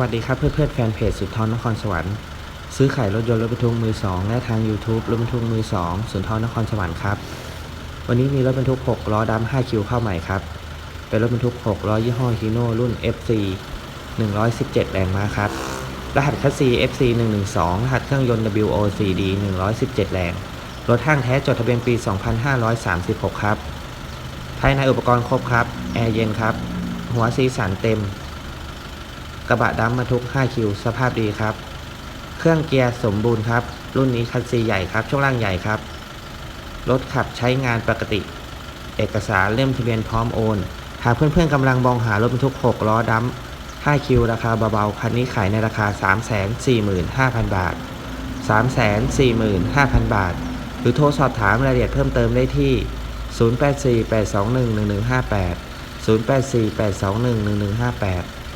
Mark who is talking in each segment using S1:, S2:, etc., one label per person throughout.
S1: วัสดีครับเพื่อนเพื่อนแฟนเพจสุนทรนครสวรรค์ซื้อขายรถยนต์รถบรรทุกมือ2และทาง YouTube รถบรรทุกมือ2สุนทรนครสวรรค์ครับ วันนี้มีรถบรรทุก 6 ล้อดำ5คิวเข้าใหม่ครับ เป็นรถบรรทุก 6 ล้อยี่ห้อฮีโน่รุ่น FC 117 แรงม้าครับ รหัสคัสซี FC 112 รหัสเครื่องยนต์ WO4D 117 แรง รถห้างแท้จดทะเบียนปี 2536 ครับ ภายในอุปกรณ์ครบครับ แอร์เย็นครับ หัวสีสันเต็ม กระบะดำบรรทุก 5 คิว สภาพดีครับ เครื่องเกียร์สมบูรณ์ครับ รุ่นนี้คันซีใหญ่ครับ ช่วงล่างใหญ่ครับ รถขับใช้งานปกติ เอกสารเล่มทะเบียนพร้อมโอน หากเพื่อนๆกำลังมองหารถบรรทุก 6 ล้อดำ5คิว ราคาเบาๆ คันนี้ขายในราคา 345,000 บาท 345,000 บาท หรือโทรสอบถามรายละเอียดเพิ่มเติมได้ที่ 0848211158 0848211158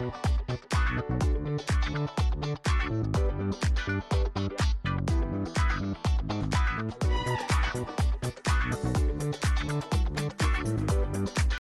S1: Thank you.